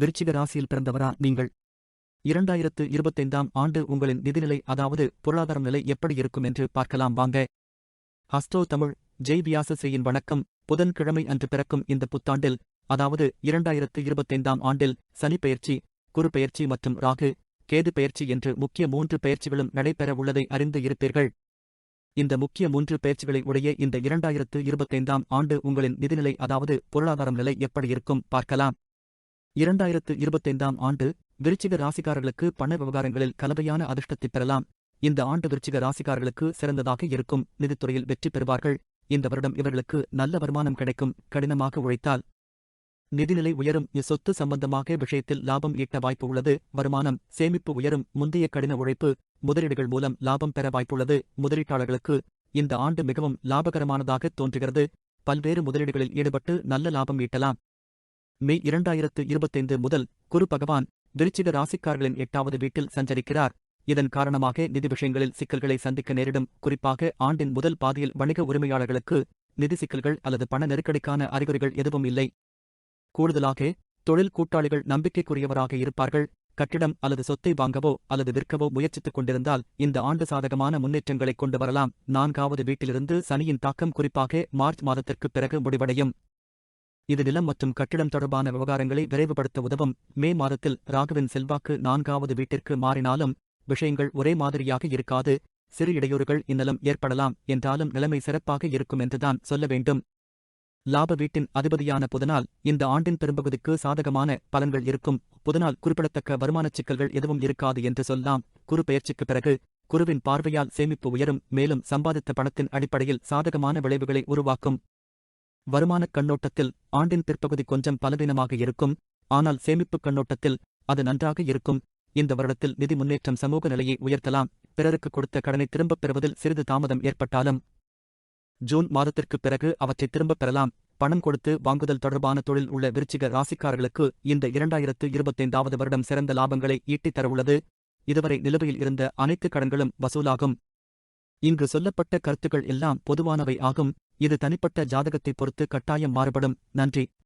விருச்சிக ராசியில் பிறந்தவரா நீங்கள்? இரண்டாயிரத்து இருபத்தைந்தாம் ஆண்டு உங்களின் நிதிநிலை அதாவது பொருளாதார நிலை எப்படி இருக்கும் என்று பார்க்கலாம் வாங்க. ஹஸ்டோ தமிழ் ஜெய் வியாசசேயின் வணக்கம். புதன்கிழமை அன்று பிறக்கும் இந்த புத்தாண்டில் அதாவது இரண்டாயிரத்து இருபத்தைந்தாம் ஆண்டில் சனி பெயர்ச்சி குரு பெயர்ச்சி மற்றும் ராகு கேது பெயர்ச்சி என்று முக்கிய மூன்று பெயர்ச்சிகளும் நடைபெற உள்ளதை அறிந்து இருப்பீர்கள். இந்த முக்கிய மூன்று பெயர்ச்சிகளை உடைய இந்த இரண்டாயிரத்து இருபத்தைந்தாம் ஆண்டு உங்களின் நிதிநிலை அதாவது பொருளாதாரம் நிலை எப்படி இருக்கும் பார்க்கலாம். இரண்டாயிரத்து இருபத்தைந்தாம் ஆண்டு விருச்சிக ராசிக்காரர்களுக்கு பண விவகாரங்களில் கலவையான அதிர்ஷ்டத்தை பெறலாம். இந்த ஆண்டு விருச்சிக ராசிக்காரர்களுக்கு சிறந்ததாக இருக்கும் நிதித்துறையில் வெற்றி பெறுவார்கள். இந்த வருடம் இவர்களுக்கு நல்ல வருமானம் கிடைக்கும் கடினமாக உழைத்தால். நிதிநிலை உயரும் சொத்து சம்பந்தமாக விஷயத்தில் லாபம் ஈட்ட வாய்ப்பு உள்ளது. வருமானம் சேமிப்பு உயரும் முந்தைய கடின உழைப்பு முதலீடுகள் மூலம் லாபம் பெற வாய்ப்புள்ளது. முதலீட்டாளர்களுக்கு இந்த ஆண்டு மிகவும் லாபகரமானதாக தோன்றுகிறது. பல்வேறு முதலீடுகளில் ஈடுபட்டு நல்ல லாபம் ஈட்டலாம். மே இரண்டாயிரத்து இருபத்தைந்து முதல் குரு பகவான் விருச்சிக ராசிக்காரர்களின் எட்டாவது வீட்டில் சஞ்சரிக்கிறார். இதன் காரணமாக நிதி விஷயங்களில் சிக்கல்களை சந்திக்க நேரிடும். குறிப்பாக ஆண்டின் முதல் பாதியில் வணிக உரிமையாளர்களுக்கு நிதி சிக்கல்கள் அல்லது பண நெருக்கடிக்கான அறிகுறிகள் எதுவும் இல்லை. கூடுதலாக தொழில் கூட்டாளிகள் நம்பிக்கைக்குரியவராக இருப்பார்கள். கட்டிடம் அல்லது சொத்தை வாங்கவோ அல்லது விற்கவோ முயற்சித்துக் கொண்டிருந்தால் இந்த ஆண்டு சாதகமான முன்னேற்றங்களை கொண்டு வரலாம். நான்காவது வீட்டிலிருந்து சனியின் தாக்கம் குறிப்பாக மார்ச் மாதத்திற்குப் பிறகு முடிவடையும். இது நிலம் மற்றும் கட்டிடம் தொடர்பான விவகாரங்களை விரைவுபடுத்த உதவும். மே மாதத்தில் ராகுவின் செல்வாக்கு நான்காவது வீட்டிற்கு மாறினாலும் விஷயங்கள் ஒரே மாதிரியாக இருக்காது. சிறு இடையூறுகள் இந்நிலம் ஏற்படலாம் என்றாலும் நிலைமை சிறப்பாக இருக்கும் என்றுதான் சொல்ல வேண்டும். லாப வீட்டின் அதிபதியான புதனால் இந்த ஆண்டின் பெரும்பகுதிக்கு சாதகமான பலன்கள் இருக்கும். புதனால் குறிப்பிடத்தக்க வருமானச் சிக்கல்கள் எதுவும் இருக்காது என்று சொல்லலாம் குறு பெயர்ச்சிக்கு பிறகு குருவின் பார்வையால் சேமிப்பு உயரும் மேலும் சம்பாதித்த பணத்தின் அடிப்படையில் சாதகமான விளைவுகளை உருவாக்கும். வருமானக் கண்ணோட்டத்தில் ஆண்டின் பிற்பகுதி கொஞ்சம் பலவீனமாக இருக்கும். ஆனால் சேமிப்புக் கண்ணோட்டத்தில் அது நன்றாக இருக்கும். இந்த வருடத்தில் நிதி முன்னேற்றம் சமூக நிலையை உயர்த்தலாம். பிறருக்கு கொடுத்த கடனை திரும்பப் பெறுவதில் சிறிது தாமதம் ஏற்பட்டாலும் ஜூன் மாதத்திற்குப் பிறகு அவற்றை திரும்பப் பெறலாம். பணம் கொடுத்து வாங்குதல் தொடர்பான தொழில் உள்ள விருச்சிக ராசிக்காரர்களுக்கு இந்த இரண்டாயிரத்து இருபத்தைந்தாவது வருடம் சிறந்த லாபங்களை ஈட்டித் தரவுள்ளது. இதுவரை நிலுவையில் இருந்த அனைத்து கடன்களும் வசூலாகும். இங்கு சொல்லப்பட்ட கருத்துக்கள் எல்லாம் பொதுவானவை ஆகும். இது தனிப்பட்ட ஜாதகத்தைப் பொறுத்து கட்டாயம் மாறுபடும். நன்றி.